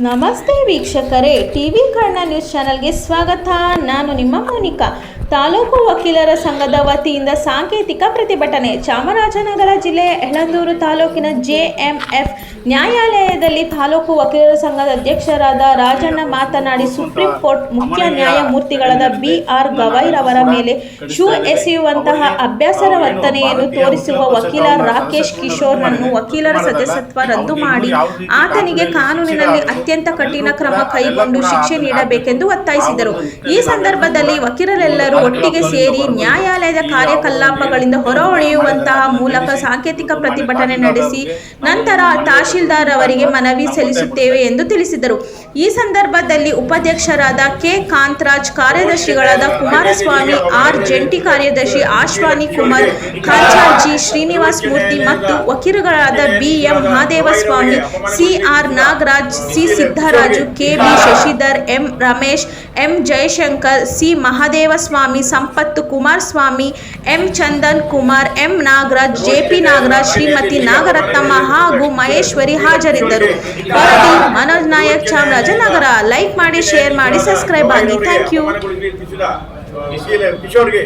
ನಮಸ್ತೆ ವೀಕ್ಷಕರೇ, TV Karna news ಚಾನಲ್ಗೆ ಸ್ವಾಗತ. ನಾನು ನಿಮ್ಮ ಮೋನಿಕಾ. ತಾಲೂಕು ವಕೀಲರ ಸಂಘದ ವತಿಯಿಂದ ಸಾಂಕೇತಿಕ ಪ್ರತಿಭಟನೆ. ಚಾಮರಾಜನಗರ ಜಿಲ್ಲೆಯ ಯಳಂದೂರು ತಾಲೂಕಿನ ಜೆಎಂಎಫ್ ನ್ಯಾಯಾಲಯದಲ್ಲಿ ತಾಲೂಕು ವಕೀಲರ ಸಂಘದ ಅಧ್ಯಕ್ಷರಾದ ರಾಜಣ್ಣ ಮಾತನಾಡಿ ಸುಪ್ರೀಂ ಕೋರ್ಟ್ ಮುಖ್ಯ ನ್ಯಾಯಮೂರ್ತಿಗಳಾದ ಬಿ ಆರ್ ಅವರ ಮೇಲೆ ಶೂ ಎಸೆಯುವಂತಹ ಅಭ್ಯಾಸರ ವರ್ತನೆಯನ್ನು ತೋರಿಸುವ ವಕೀಲ ರಾಕೇಶ್ ಕಿಶೋರ್ನನ್ನು ವಕೀಲರ ಸದಸ್ಯತ್ವ ರದ್ದು ಮಾಡಿ. ಆತನಿಗೆ ಕಾನೂನಿನಲ್ಲಿ ಅತ್ಯಂತ ಕಠಿಣ ಕ್ರಮ ಕೈಗೊಂಡು ಶಿಕ್ಷೆ ನೀಡಬೇಕೆಂದು ಒತ್ತಾಯಿಸಿದರು. ಈ ಸಂದರ್ಭದಲ್ಲಿ ವಕೀಲರೆಲ್ಲರೂ ಒಟ್ಟಿಗೆ ಸೇರಿ ನ್ಯಾಯಾಲಯದ ಕಾರ್ಯಕಲಾಪಗಳಿಂದ ಹೊರಗುಳಿಯುವಂತಹ ಮೂಲಕ ಸಾಂಕೇತಿಕ ಪ್ರತಿಭಟನೆ ನಡೆಸಿ ನಂತರ ತಹಶೀಲ್ದಾರ್ ಅವರಿಗೆ ಮನವಿ ಸಲ್ಲಿಸುತ್ತೇವೆ ಎಂದು ತಿಳಿಸಿದರು. ಈ ಸಂದರ್ಭದಲ್ಲಿ ಉಪಾಧ್ಯಕ್ಷರಾದ ಕೆ. ಕಾಂತರಾಜ್ ಕಾರ್ಯದರ್ಶಿಗಳಾದ ಕುಮಾರಸ್ವಾಮಿ ಆರ್. ಜಂಟಿ ಕಾರ್ಯದರ್ಶಿ ಆಶ್ವಾನಿ ಕುಮಾರ್ ಖಾಚಾರ್ಜಿ ಶ್ರೀನಿವಾಸ್ ಮೂರ್ತಿ ಮತ್ತು ವಕೀಲಗಳಾದ B. M. Mahadevaswamy CR Nagaraj C. Siddaraju KB Shashidhar M Ramesh M Jayashankar C Mahadevaswamy Sampath Kumaraswamy M Chandan Kumar M Nagaraj JP Nagaraj Shrimati Nagarathnamma ಹಾಗೂ ಮಹೇಶ್ವರಿ ಹಾಜರಿದ್ದರು. ವರದಿ ಮನೋಜ್ ನಾಯಕ್ ಚಾಮರಾಜನಗರ. ಲೈಕ್ ಮಾಡಿ ಶೇರ್ ಮಾಡಿ ಸಬ್ಸ್ಕ್ರೈಬ್ ಆಗಿ. Thank you. ಕಿಶೋರ್ಗೆ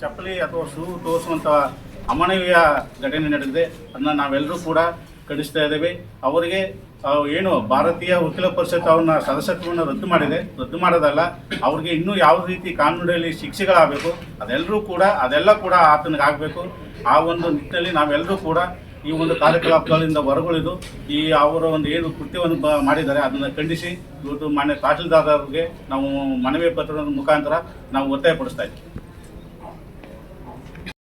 ಚಪ್ಪಲಿ ಅಥವಾ shoe ತೋರಿಸುವಂಥ ಅಮಾನವೀಯ ಘಟನೆ ನಡೆದಿದೆ. ಅದನ್ನ ನಾವೆಲ್ಲರೂ ಕೂಡ ಖಂಡಿಸ್ತಾ ಇದ್ದೇವೆ. ಅವರಿಗೆ ಏನು ಭಾರತೀಯ ವಕೀಲ ಪರಿಷತ್ ಅವ್ರನ್ನ ಸದಸ್ಯತ್ವವನ್ನು ರದ್ದು ಮಾಡಿದೆ. ರದ್ದು ಮಾಡೋದಲ್ಲ, ಅವ್ರಿಗೆ ಇನ್ನೂ ಯಾವ ರೀತಿ ಕಾನೂನಲ್ಲಿ ಶಿಕ್ಷೆಗಳಾಗಬೇಕು, ಅದೆಲ್ಲರೂ ಕೂಡ, ಅದೆಲ್ಲ ಕೂಡ ಆತನಿಗೆ ಆಗಬೇಕು ಆ ಒಂದು ನಿಟ್ಟಿನಲ್ಲಿ ನಾವೆಲ್ಲರೂ ಕೂಡ ಈ ಒಂದು ಕಾರ್ಯಕಲಾಪಗಳಿಂದ ಹೊರಗುಳಿದು, ಈ ಅವರ ಒಂದು ಏನು ಕೃತ್ಯವನ್ನು ಮಾಡಿದ್ದಾರೆ, ಅದನ್ನು ಖಂಡಿಸಿ, ಇವತ್ತು ಮಾನ್ಯ ತಹಶೀಲ್ದಾರ್ ಅವರಿಗೆ ನಾವು ಮನವಿ ಪತ್ರದ ಮುಖಾಂತರ ನಾವು ಒತ್ತಾಯಪಡಿಸ್ತಾ ಇದ್ದೀವಿ.